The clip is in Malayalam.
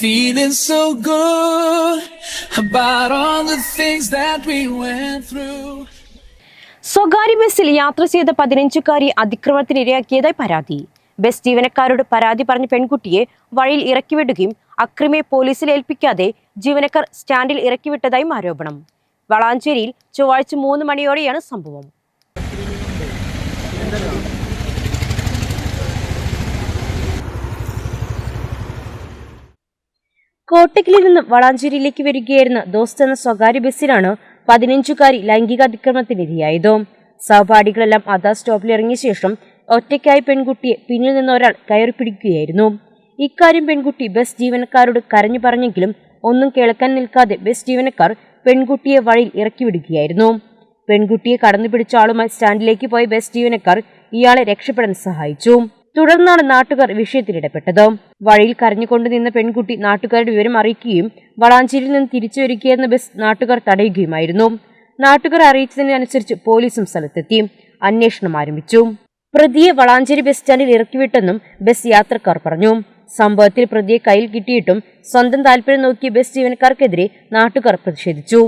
Feeling so good about all the things that we went through. സ്വകാര്യ ബസ്സിൽ യാത്ര ചെയ്ത പതിനഞ്ചുകാരി അതിക്രമത്തിനിരയാക്കിയതായി പരാതി. ബസ് ജീവനക്കാരോട് പരാതി പറഞ്ഞ പെൺകുട്ടിയെ വഴിയിൽ ഇറക്കിവിടുകയും അക്രമിയെ പോലീസിൽ ഏൽപ്പിക്കാതെ ജീവനക്കാർ സ്റ്റാൻഡിൽ ഇറക്കിവിട്ടതായും ആരോപണം. വളാഞ്ചേരിയിൽ ചൊവ്വാഴ്ച മൂന്ന് മണിയോടെയാണ് സംഭവം. കോട്ടക്കലിൽ നിന്നും വളാഞ്ചേരിയിലേക്ക് വരികയായിരുന്ന ദോസ്ത് എന്ന സ്വകാര്യ ബസ്സിലാണ് പതിനഞ്ചുകാരി ലൈംഗിക അതിക്രമത്തിനിരയായത് സഹപാഠികളെല്ലാം അതാ സ്റ്റോപ്പിൽ ഇറങ്ങിയ ശേഷം ഒറ്റയ്ക്കായി പെൺകുട്ടിയെ പിന്നിൽ നിന്ന് ഒരാൾ കയറി പിടിക്കുകയായിരുന്നു. ഇക്കാര്യം പെൺകുട്ടി ബസ് ജീവനക്കാരോട് കരഞ്ഞു പറഞ്ഞെങ്കിലും ഒന്നും കേൾക്കാൻ നിൽക്കാതെ ബസ് ജീവനക്കാർ പെൺകുട്ടിയെ വഴിയിൽ ഇറക്കി വിടുകയായിരുന്നു. പെൺകുട്ടിയെ കടന്നു പിടിച്ച ആളുമായി സ്റ്റാൻഡിലേക്ക് പോയ ബസ് ജീവനക്കാർ ഇയാളെ രക്ഷപ്പെടാൻ സഹായിച്ചു. തുടർന്നാണ് നാട്ടുകാർ വിഷയത്തിൽ ഇടപെട്ടത്. വഴിയിൽ കരഞ്ഞുകൊണ്ട് നിന്ന പെൺകുട്ടി നാട്ടുകാരുടെ വിവരം അറിയിക്കുകയും വളാഞ്ചേരിയിൽ നിന്ന് തിരിച്ചു വരികയെന്ന ബസ് നാട്ടുകാർ തടയുകയുമായിരുന്നു. നാട്ടുകാർ അറിയിച്ചതിനനുസരിച്ച് പോലീസും സ്ഥലത്തെത്തി. അന്വേഷണം ആരംഭിച്ചു. പ്രതിയെ വളാഞ്ചേരി ബസ് സ്റ്റാൻഡിൽ ഇറക്കിവിട്ടെന്നും ബസ് യാത്രക്കാർ പറഞ്ഞു. സംഭവത്തിൽ പ്രതിയെ കയ്യിൽ കിട്ടിയിട്ടും സ്വന്തം താല്പര്യം നോക്കിയ ബസ് ജീവനക്കാർക്കെതിരെ നാട്ടുകാർ പ്രതിഷേധിച്ചു.